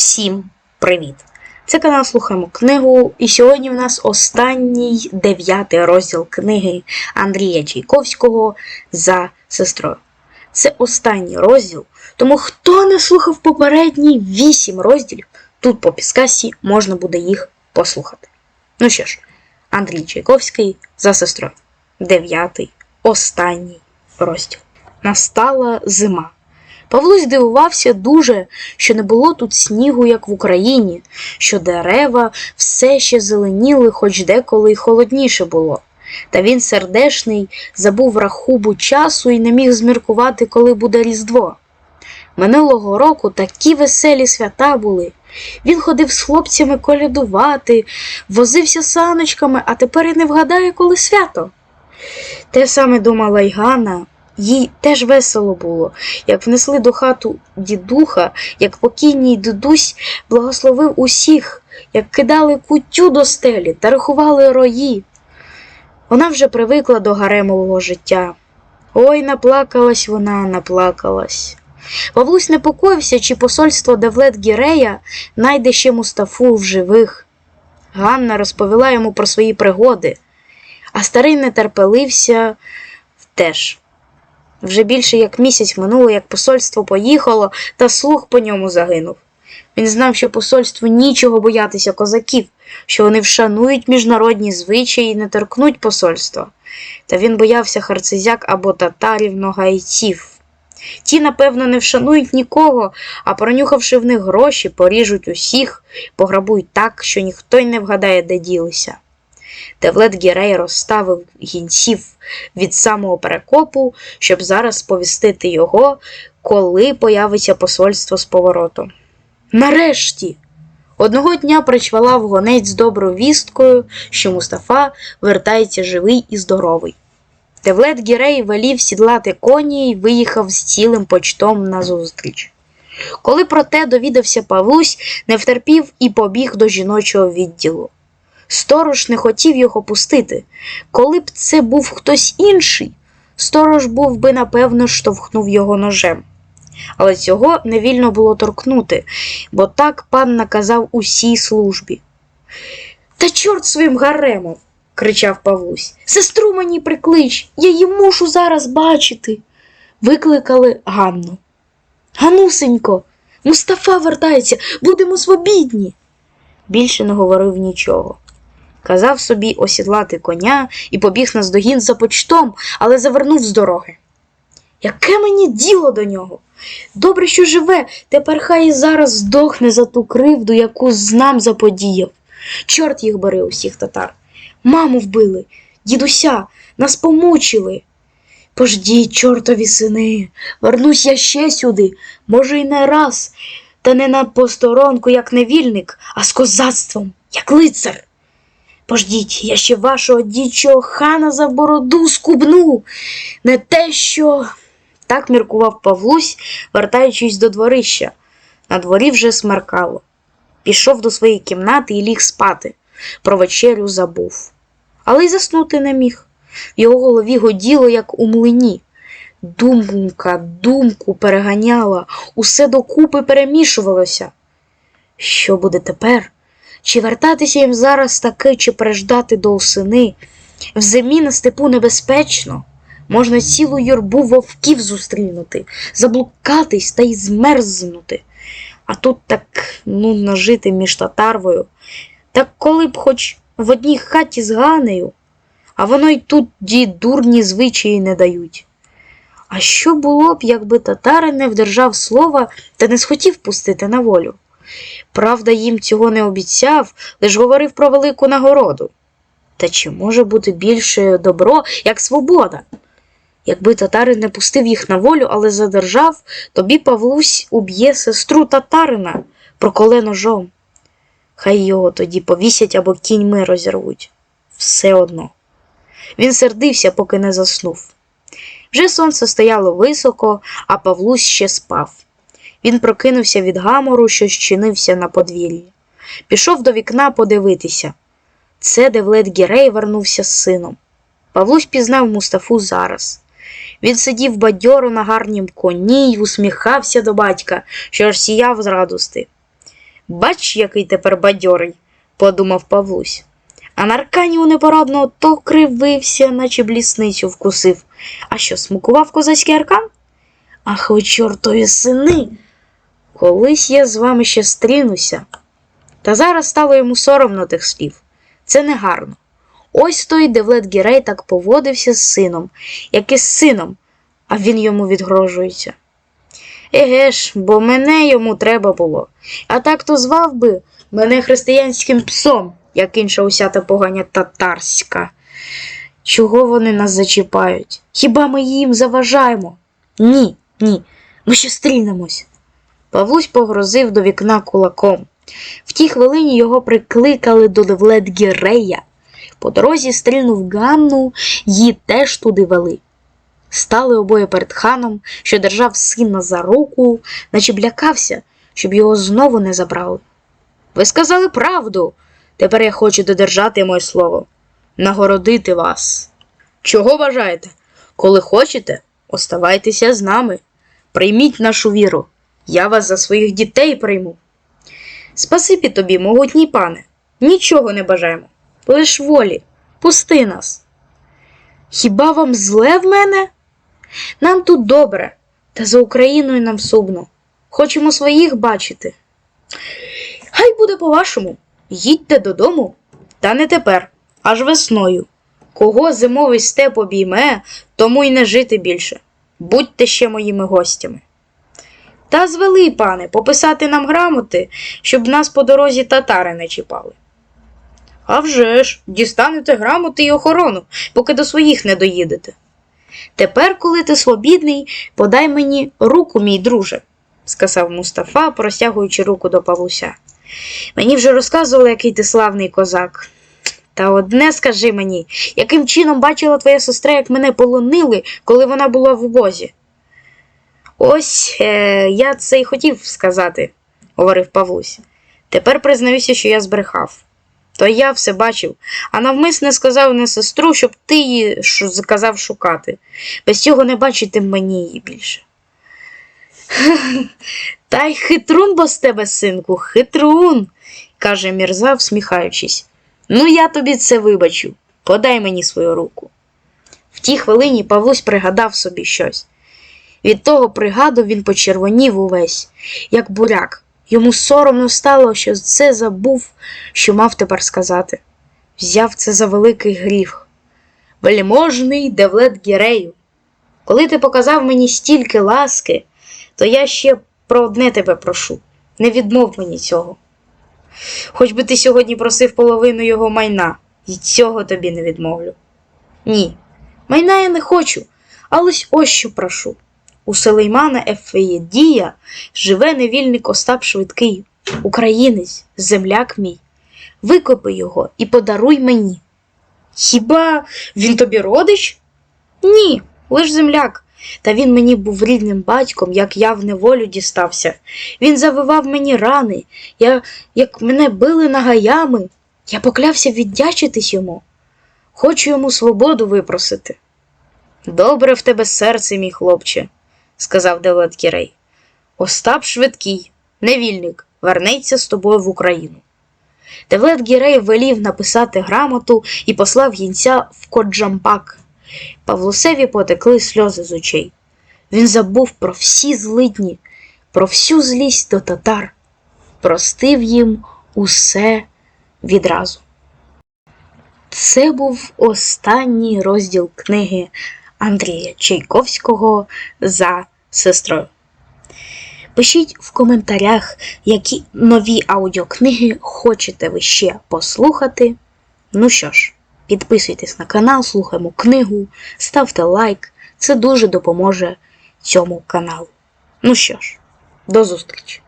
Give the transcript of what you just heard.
Всім привіт! Це канал Слухаємо книгу, і сьогодні в нас останній дев'ятий розділ книги Андрія Чайковського за сестрою. Це останній розділ, тому хто не слухав попередні вісім розділів, тут по підсказці можна буде їх послухати. Ну що ж, Андрій Чайковський за сестрою. Дев'ятий, останній розділ. Настала зима. Павло здивувався дуже, що не було тут снігу, як в Україні, що дерева все ще зеленіли, хоч деколи й холодніше було. Та він сердешний, забув рахубу часу і не міг зміркувати, коли буде Різдво. Минулого року такі веселі свята були. Він ходив з хлопцями колядувати, возився саночками, а тепер і не вгадає, коли свято. Те саме думала й Ганна. Їй теж весело було, як внесли до хату дідуха, як покійній дідусь благословив усіх, як кидали кутю до стелі та рахували рої. Вона вже привикла до гаремового життя. Ой, наплакалась вона, наплакалась. Павлусь непокоївся, чи посольство Девлет Гірея найде ще Мустафу в живих. Ганна розповіла йому про свої пригоди, а старий не терпелився теж. Вже більше як місяць минуло, як посольство поїхало, та слух по ньому загинув. Він знав, що посольству нічого боятися козаків, що вони вшанують міжнародні звичаї і не торкнуть посольства. Та він боявся харцизяк або татарів ногайців. Ті, напевно, не вшанують нікого, а пронюхавши в них гроші, поріжуть усіх, пограбують так, що ніхто й не вгадає, де ділися. Девлет Гірей розставив гінців від самого перекопу, щоб зараз сповістити його, коли появиться посольство з повороту. Нарешті! Одного дня причвалав гонець з доброю вісткою, що Мустафа вертається живий і здоровий. Девлет Гірей велів сідлати коні і виїхав з цілим почтом на зустріч. Коли про те довідався Павлусь, не втерпів і побіг до жіночого відділу. Сторож не хотів його пустити. Коли б це був хтось інший, сторож був би, напевно, штовхнув його ножем. Але цього не вільно було торкнути, бо так пан наказав усій службі. Та чорт своїм гаремом, кричав Павлусь. Сестру мені приклич, я її мушу зараз бачити. Викликали Ганну. Ганусенько, Мустафа вертається, будемо свобідні. Більше не говорив нічого. Казав собі осідлати коня і побіг наздогін за почтом, але завернув з дороги. Яке мені діло до нього? Добре, що живе, тепер хай і зараз здохне за ту кривду, яку з нам заподіяв. Чорт їх бери усіх татар. Маму вбили, дідуся, нас помучили. Пождіть, чортові сини, вернусь я ще сюди, може, й не раз, та не на посторонку, як невільник, а з козацтвом, як лицар. Пождіть, я ще вашого дічого хана за бороду скубну, не те, що. Так міркував Павлусь, вертаючись до дворища. На дворі вже смеркало. Пішов до своєї кімнати і ліг спати. Про вечерю забув. Але й заснути не міг. В його голові годіло, як у млині. Думка, думку переганяла, усе докупи перемішувалося. Що буде тепер? Чи вертатися їм зараз таки, чи переждати до осени? В зимі на степу небезпечно. Можна цілу юрбу вовків зустрінути, заблукатись та й змерзнути. А тут так нудно жити між татарвою. Так коли б хоч в одній хаті з Ганею, а воно й тут ді дурні звичаї не дають. А що було б, якби татарин не вдержав слова та не схотів пустити на волю? Правда, їм цього не обіцяв, лиш говорив про велику нагороду. Та чи може бути більше добро, як свобода? Якби татарин не пустив їх на волю, але задержав, тобі Павлусь уб'є сестру татарина, проколе ножом. Хай його тоді повісять або кіньми розірвуть. Все одно. Він сердився, поки не заснув. Вже сонце стояло високо, а Павлусь ще спав. Він прокинувся від гамору, що щинився на подвір'ї. Пішов до вікна подивитися. Це Девлет Гірей вернувся з сином. Павлусь пізнав Мустафу зараз. Він сидів бадьоро на гарнім коні й усміхався до батька, що аж сіяв з радости. Бач, який тепер бадьорий, подумав Павлусь. А Наркані у непорадного то кривився, наче блісницю вкусив. А що, смакував козацький аркан? Ах, ви чортові сини. Колись я з вами ще стрінуся. Та зараз стало йому соромно тих слів. Це негарно. Ось той Девлет Гірей так поводився з сином, як і з сином, а він йому відгрожується. Еге ж, бо мене йому треба було. А так то звав би мене християнським псом, як інша уся та поганя татарська. Чого вони нас зачіпають? Хіба ми їм заважаємо? Ні, ні, ми ще стрінемось. Павлусь погрозив до вікна кулаком. В тій хвилині його прикликали до Девлет Гірея. По дорозі стрільнув Ганну, її теж туди вели. Стали обоє перед ханом, що держав сина за руку, наче б лякався, щоб його знову не забрали. Ви сказали правду. Тепер я хочу додержати моє слово, нагородити вас. Чого бажаєте? Коли хочете, оставайтеся з нами. Прийміть нашу віру. Я вас за своїх дітей прийму. Спасибі тобі, могутній пане, нічого не бажаємо, лиш волі, пусти нас. Хіба вам зле в мене? Нам тут добре, та за Україною нам сумно. Хочемо своїх бачити. Хай буде по-вашому. Їдьте додому, та не тепер, аж весною. Кого зимовий степ обійме, тому й не жити більше. Будьте ще моїми гостями. Та звели, пане, пописати нам грамоти, щоб нас по дорозі татари не чіпали. А вже ж, дістанете грамоти й охорону, поки до своїх не доїдете. Тепер, коли ти свобідний, подай мені руку, мій друже, сказав Мустафа, простягуючи руку до Павлуся. Мені вже розказували, який ти славний козак. Та одне скажи мені, яким чином бачила твоя сестра, як мене полонили, коли вона була в обозі? Ось е, я це й хотів сказати, говорив Павлусь. Тепер признаюся, що я збрехав. То я все бачив, а навмисне сказав на сестру, щоб ти її заказав шукати. Без цього не бачити мені її більше. Та й хитрун бо з тебе, синку, хитрун, каже Мірза, всміхаючись. Ну, я тобі це вибачу. Подай мені свою руку. В тій хвилині Павлусь пригадав собі щось. Від того пригаду він почервонів увесь, як буряк. Йому соромно стало, що це забув, що мав тепер сказати. Взяв це за великий гріх. Вельможний Девлет Гірею, коли ти показав мені стільки ласки, то я ще про одне тебе прошу. Не відмов мені цього. Хоч би ти сьогодні просив половину його майна, і цього тобі не відмовлю. Ні, майна я не хочу, але ось ось що прошу. У Сулеймана Ефеєдія живе невільник Остап Швидкий, українець, земляк мій. Викопи його і подаруй мені. Хіба він тобі родич? Ні, лиш земляк. Та він мені був рідним батьком, як я в неволю дістався. Він завивав мені рани, я, як мене били нагаями. Я поклявся віддячитись йому. Хочу йому свободу випросити. Добре в тебе серце, мій хлопче, сказав Девлет Кірей. Остап швидкий, невільник, вернеться з тобою в Україну. Девлет Гірей велів написати грамоту і послав гінця в Коджампак. Павлусеві потекли сльози з очей. Він забув про всі злидні, про всю злість до татар, простив їм усе відразу. Це був останній розділ книги Андрія Чайковського за сестрою. Пишіть в коментарях, які нові аудіокниги хочете ви ще послухати. Ну що ж, підписуйтесь на канал, слухаємо книгу, ставте лайк, це дуже допоможе цьому каналу. Ну що ж, до зустрічі!